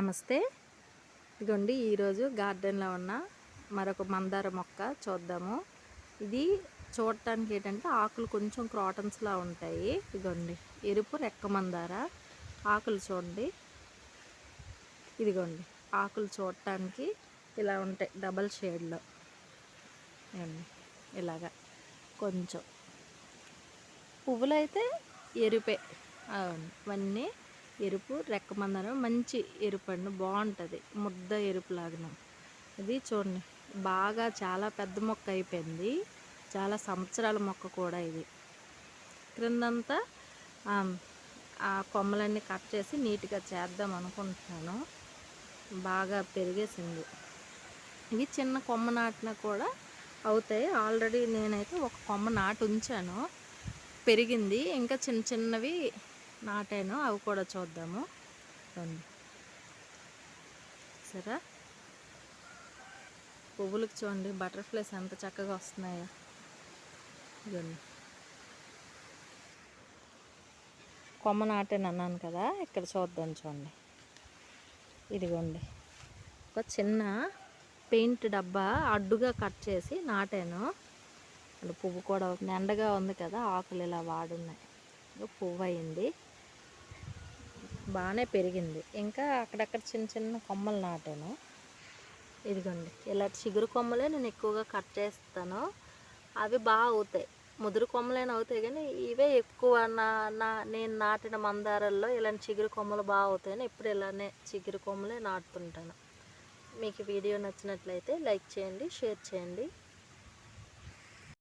నమస్తే. ఇదిగోండి ఈరోజు గార్డెన్లో ఉన్న మరొక మందార మొక్క చూద్దాము. ఇది చూడటానికి ఏంటంటే ఆకులు కొంచెం క్రాటన్స్లా ఉంటాయి. ఇదిగోండి ఎరుపు రెక్క మందార. ఆకులు చూడండి. ఇదిగోండి ఆకులు చూడటానికి ఇలా ఉంటాయి డబల్ షేడ్లో. ఇలాగా కొంచెం. పువ్వులు అయితే ఎరుపే. అవును ఇవన్నీ ఎరుపు రెక్క మందారం మంచి ఎరుపు అండి బాగుంటుంది. ముద్ద ఎరుపు లాగిన ఇది చూడండి బాగా చాలా పెద్ద మొక్క అయిపోయింది. చాలా సంవత్సరాల మొక్క కూడా ఇది. క్రిందంతా ఆ, కొమ్మలన్నీ కట్ చేసి నీట్గా చేద్దాం అనుకుంటున్నాను. బాగా పెరిగేసింది. ఇవి చిన్న కొమ్మ నాటినా కూడా అవుతాయి. ఆల్రెడీ నేనైతే ఒక కొమ్మ నాటు ఉంచాను. పెరిగింది. ఇంకా చిన్న చిన్నవి నాటాను అవి కూడా చూద్దాము. రండి. సరే? పువ్వులకు చూడండి బటర్ఫ్లైస్ ఎంత చక్కగా వస్తున్నాయో. ఇదండి కొమ్మ నాటాను అన్నాను కదా ఇక్కడ చూద్దాం చూడండి. ఇదిగోండి. ఒక చిన్న పెయింట్ డబ్బా అడ్డుగా కట్ చేసి నాటాను. పువ్వు కూడా ఎండగా ఉంది కదా ఆకులు ఇలా వాడున్నాయి. పువ్వు అయింది బాగానే పెరిగింది. ఇంకా అక్కడక్కడ చిన్న చిన్న కొమ్మలు నాటాను. ఇదిగోండి ఇలా చిగురు కొమ్మలే నేను ఎక్కువగా కట్ చేస్తాను. అవి బాగా అవుతాయి. ముదురు కొమ్మలైనా అవుతాయి కానీ ఇవే ఎక్కువ నా నా నేను నాటిన మందారాల్లో ఇలాంటి చిగురు కొమ్మలు బాగా అవుతాయని ఎప్పుడు ఇలానే చిగురు కొమ్మలే నాటుతుంటాను. మీకు వీడియో నచ్చినట్లయితే లైక్ చేయండి షేర్ చేయండి.